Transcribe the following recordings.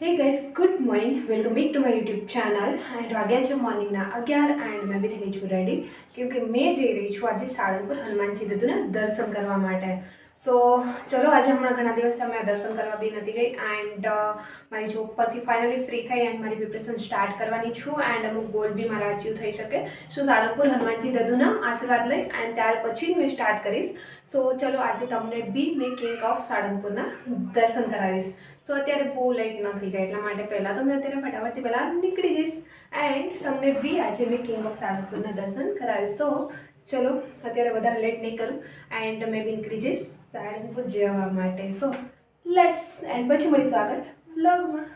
Hey guys good morning welcome back to my YouTube channel and વાગ્યા છે મોર્નિંગના અગિયાર and મેં બી થઈ છું રેડી કેમકે મેં જઈ રહી છું આજે સાળંગપુર હનુમાનજી દાદુના દર્શન કરવા માટે. સો ચલો, આજે હમણાં ઘણા દિવસ અમે દર્શન કરવા બી નથી ગઈ એન્ડ મારી જોબ પરથી ફાઇનલી ફ્રી થઈ એન્ડ મારી પ્રિપરેશન સ્ટાર્ટ કરવાની છું એન્ડ અમુક ગોલ બી મારા અચીવ થઈ શકે. સો સાળંગપુર હનુમાનજી દદુના આશીર્વાદ લઈ એન્ડ ત્યાર પછી જ મેં સ્ટાર્ટ કરીશ. સો ચલો, આજે તમને બી મેં કિંગ ઓફ સાળંગપુરના દર્શન કરાવીશ. સો અત્યારે બહુ લેટ ન થઈ જાય, એટલા માટે પહેલાં તો મેં અત્યારે ફટાફટથી પહેલાં નીકળી જઈશ. એન્ડ તમને બી આજે મેં કિંગ ઓફ સાળંગપુરના દર્શન કરાવીશ. સો ચલો, અત્યારે વધારે લેટ નહીં કરું. એન્ડ મે બી નીકળી જઈશ. જવા માટે. સો લેટ્સ એન્ડ પછી મળીશું આગળ બ્લોગમાં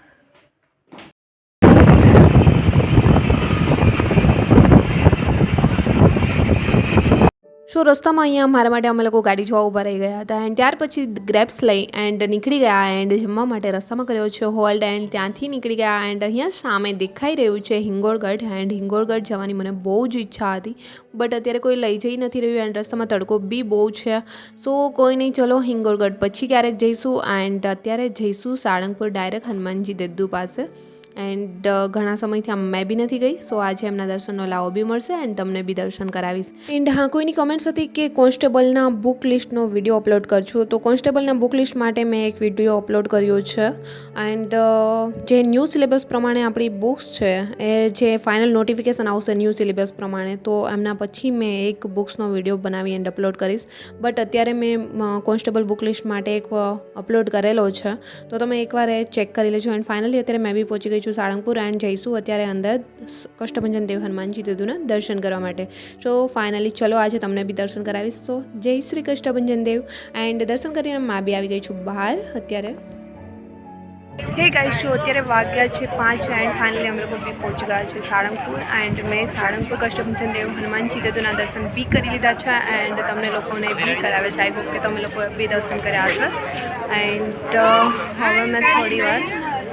સો રસ્તામાં અહીંયા મારા માટે અમે લોકો ગાડી જોવા ઊભા રહી ગયા હતા? એન્ડ ત્યાર પછી ગ્રેપ્સ લઈ એન્ડ નીકળી ગયા એન્ડ જમવા માટે રસ્તામાં કર્યો છે હોલ્ડ એન્ડ ત્યાંથી નીકળી ગયા એન્ડ અહીંયા સામે દેખાઈ રહ્યું છે હિંગોળગઢ એન્ડ હિંગોળગઢ જવાની મને બહુ જ ઈચ્છા હતી. બટ અત્યારે કોઈ લઈ જઈ નથી રહ્યું એન્ડ રસ્તામાં તડકો બી બહુ છે. સો કોઈ નહીં, ચલો હિંગોળગઢ પછી ક્યારેક જઈશું. એન્ડ અત્યારે જઈશું સાળંગપુર ડાયરેક્ટ હનુમાનજી દેદ્દુ પાસે. એન્ડ ઘણા સમયથી આમ મેં બી નથી ગઈ સો આજે એમના દર્શનનો લાવો બી મળશે એન્ડ તમને બી દર્શન કરાવીશ. એન્ડ હા, કોઈની કમેન્ટ્સ હતી કે કોન્સ્ટેબલના બુક લિસ્ટનો વીડિયો અપલોડ કરજો? તો કોન્સ્ટેબલના બુક લિસ્ટ માટે મેં એક વીડિયો અપલોડ કર્યો છે. એન્ડ જે ન્યૂ સિલેબસ પ્રમાણે આપણી બુક્સ છે, એ જે ફાઇનલ નોટિફિકેશન આવશે ન્યૂ સિલેબસ પ્રમાણે, તો એમના પછી મેં એક બુક્સનો વીડિયો બનાવી એન્ડ અપલોડ કરીશ. બટ અત્યારે મેં કોન્સ્ટેબલ બુક લિસ્ટ માટે એક અપલોડ કરેલો છે. તો તમે એકવાર એ ચેક કરી લેજો. એન્ડ ફાઇનલી અત્યારે મેં બી પહોંચી ગઈ છું સાળંગપુર એન્ડ જઈશું અત્યારે અંદર કષ્ટભંજન દેવ હનુમાનજી દેદુના દર્શન કરવા માટે. સો ફાઇનલી ચલો આજે તમને બી દર્શન કરાવીશ. સો જય શ્રી કષ્ટભંજન દેવ એન્ડ દર્શન કરીને માં બી આવી ગઈ છું બહાર અત્યારે. હે ગાઈસ શો અત્યારે વાગ્યા છે પાંચ એન્ડ ફાઇનલી અમે લોકો બી પહોંચી ગયા છે સાળંગપુર એન્ડ મેં સાળંગપુર કષ્ટભંજન દેવ હનુમાનજી દેદુના દર્શન બી કરી લીધા છે એન્ડ તમને લોકોને બી કરાવે છે. આઈ હોપ કે તમે લોકો બી દર્શન કર્યા હશે. એન્ડ હવે મેં થોડી વાર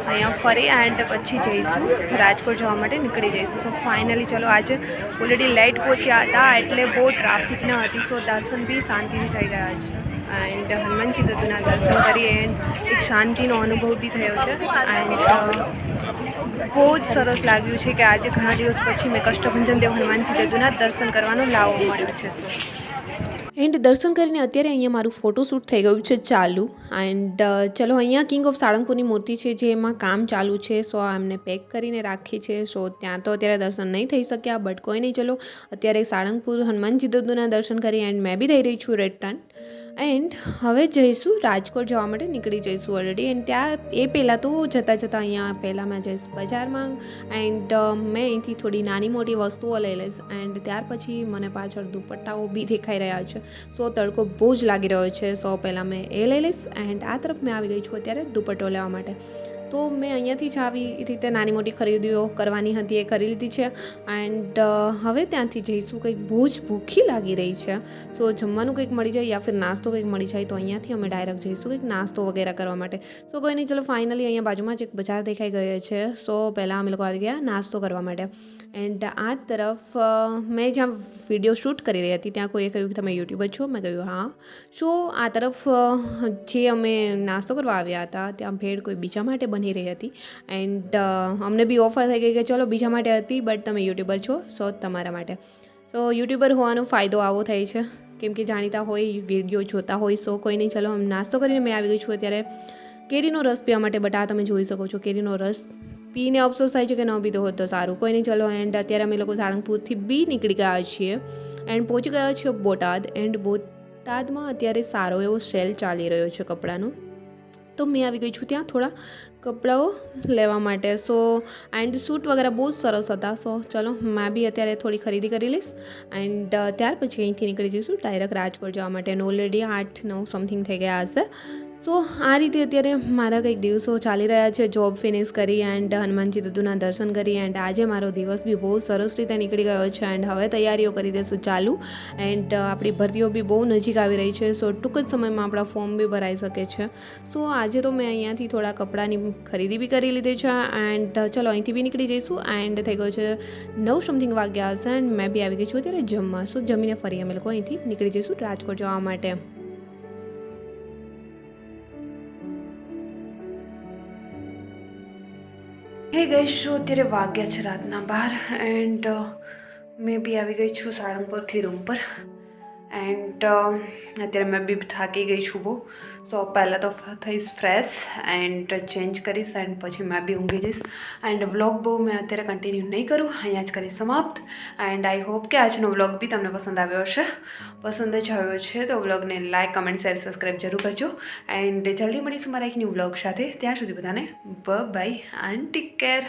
અહીંયા ફરી એન્ડ પછી જઈશું. રાજકોટ જવા માટે નીકળી જઈશું. સો ફાઇનલી ચલો, આજે ઓલરેડી લેટ પહોંચ્યા હતા એટલે બહુ ટ્રાફિક ન હતી સો દર્શન બી શાંતિથી થઈ ગયા છે. એન્ડ હનુમાનજી દત્તુના દર્શન કરી એન્ડ એક શાંતિનો અનુભવ બી થયો છે. એન્ડ બહુ જ સરસ લાગ્યું છે કે આજે ઘણા દિવસ પછી મેં કષ્ટભંજન દેવ હનુમાનજી દત્તુના દર્શન કરવાનો લાવો મળ્યો છે સો એન્ડ દર્શન કરીને અત્યારે અહીંયા મારું ફોટોશૂટ થઈ ગયું છે ચાલુ. એન્ડ ચલો, અહીંયા કિંગ ઓફ સાળંગપુરની મૂર્તિ છે જેમાં કામ ચાલુ છે સો એમને પેક કરીને રાખી છે. સો ત્યાં તો અત્યારે દર્શન નહીં થઈ શક્યા બટ કોઈ નહીં, ચલો, અત્યારે સાળંગપુર હનુમાનજી દત્તુના દર્શન કરી એન્ડ મેં બી થઈ રહી છું રેટન એન્ડ હવે જઈશું રાજકોટ જવા માટે, નીકળી જઈશું ઓલરેડી એન્ડ ત્યાં, એ પહેલાં તો જતાં જતાં અહીંયા પહેલાં મેં જઈશ બજારમાં. એન્ડ મેં અહીંથી થોડી નાની મોટી વસ્તુઓ લઈ લઈશ. એન્ડ ત્યાર પછી મને પાછળ દુપટ્ટાઓ બી દેખાઈ રહ્યા છે. સો તડકો બહુ જ લાગી રહ્યો છે. સો પહેલાં મેં એ લઈ લઈશ. એન્ડ આ તરફ મેં આવી ગઈ છું અત્યારે દુપટ્ટો લેવા માટે. તો મેં અહીંયાથી જ આવી રીતે નાની મોટી ખરીદીઓ કરવાની હતી એ કરી લીધી છે. એન્ડ હવે ત્યાંથી જઈશું, કંઈક બહુ જ ભૂખી લાગી રહી છે. સો જમવાનું કંઈક મળી જાય યા ફિર નાસ્તો કંઈક મળી જાય તો અહીંયાથી અમે ડાયરેક્ટ જઈશું કંઈક નાસ્તો વગેરે કરવા માટે. સો કોઈ નહીં, ચલો ફાઇનલી અહીંયા બાજુમાં જ એક બજાર દેખાઈ ગયો છે. સો પહેલાં અમે લોકો આવી ગયા નાસ્તો કરવા માટે. એન્ડ આ તરફ મેં જ્યાં વીડિયો શૂટ કરી રહી હતી ત્યાં કોઈએ કહ્યું કે તમે યુટ્યુબર છો? મેં કહ્યું, હા. સો આ તરફ જે અમે નાસ્તો કરવા આવ્યા હતા, ત્યાં ભેળ કોઈ બીજા માટે બની રહી હતી. એન્ડ અમને બી ઓફર થઈ ગઈ કે ચલો બીજા માટે હતી બટ તમે યુટ્યુબર છો સો તમારા માટે. સો યુટ્યુબર હોવાનો ફાયદો આવો થાય છે. કેમ કે જાણીતા હોય, વીડિયો જોતા હોય સો કોઈ નહીં, ચલો નાસ્તો કરીને મેં આવી ગઈ છું અત્યારે. કેરીનો રસ પીવા માટે બટ આ તમે જોઈ શકો છો, કેરીનો રસ પીને અફસોસ થાય છે કે ન પીધો હોત તો સારું. કોઈ નહીં, ચલો એન્ડ અત્યારે અમે લોકો સાળંગપુરથી બી નીકળી ગયા છીએ એન્ડ પહોંચી ગયા છીએ બોટાદ. એન્ડ બોટાદમાં અત્યારે સારો એવો સેલ ચાલી રહ્યો છે કપડાનો. તો મેં આવી ગઈ છું ત્યાં થોડા કપડાઓ લેવા માટે. સો એન્ડ સૂટ વગેરે બહુ જ સરસ હતા. સો ચલો, મેં બી અત્યારે થોડી ખરીદી કરી લઈશ. એન્ડ ત્યાર પછી અહીંથી નીકળી જઈશું ડાયરેક્ટ રાજકોટ જવા માટે. ઓલરેડી આઠ નવ સમથિંગ થઈ ગયા હશે. સો આ રીતે અત્યારે મારા કંઈક દિવસો ચાલી રહ્યા છે. જોબ ફિનિશ કરી એન્ડ હનુમાનજી દત્તુના દર્શન કરી એન્ડ આજે મારો દિવસ બી બહુ સરસ રીતે નીકળી ગયો છે એન્ડ હવે તૈયારીઓ કરી દઈશું ચાલુ. એન્ડ આપણી ભરતીઓ બી બહુ નજીક આવી રહી છે સો ટૂંક જ સમયમાં આપણા ફોર્મ બી ભરાઈ શકે છે. સો આજે તો મેં અહીંયાથી થોડા કપડાની ખરીદી બી કરી લીધી છે એન્ડ ચલો અહીંથી બી નીકળી જઈશું એન્ડ થઈ ગયો છે નવ સમથિંગ વાગ્યા હશે એન્ડ મેં બી આવી ગઈ છું અત્યારે જમવા. સો જમીને ફરી અમે લોકો અહીંથી નીકળી જઈશું રાજકોટ જવા માટે. હે ગઈ છું. અત્યારે વાગ્યા છે રાતના બાર એન્ડ મેં બી આવી ગઈ છું સાળંગપુરથી રૂમ પર. એન્ડ અત્યારે મેં બી થાકી ગઈ છું બહુ. સો પહેલાં તો થઈશ ફ્રેશ એન્ડ ચેન્જ કરીશ એન્ડ પછી મેં બી ઊંઘી જઈશ. એન્ડ વ્લોગ બહુ મેં અત્યારે કન્ટિન્યુ નહીં કરું. અહીંયા જ કરીશ સમાપ્ત. એન્ડ આઈ હોપ કે આજનો વ્લોગ બી તમને પસંદ આવ્યો હશે. પસંદ જ આવ્યો છે તો વ્લોગને લાઇક કમેન્ટ શેર સબસ્ક્રાઈબ જરૂર કરજો. એન્ડ જલ્દી મળીશું મારા એક ન્યૂ વ્લોગ સાથે. ત્યાં સુધી બધાને બ બાય એન્ડ ટેક કેર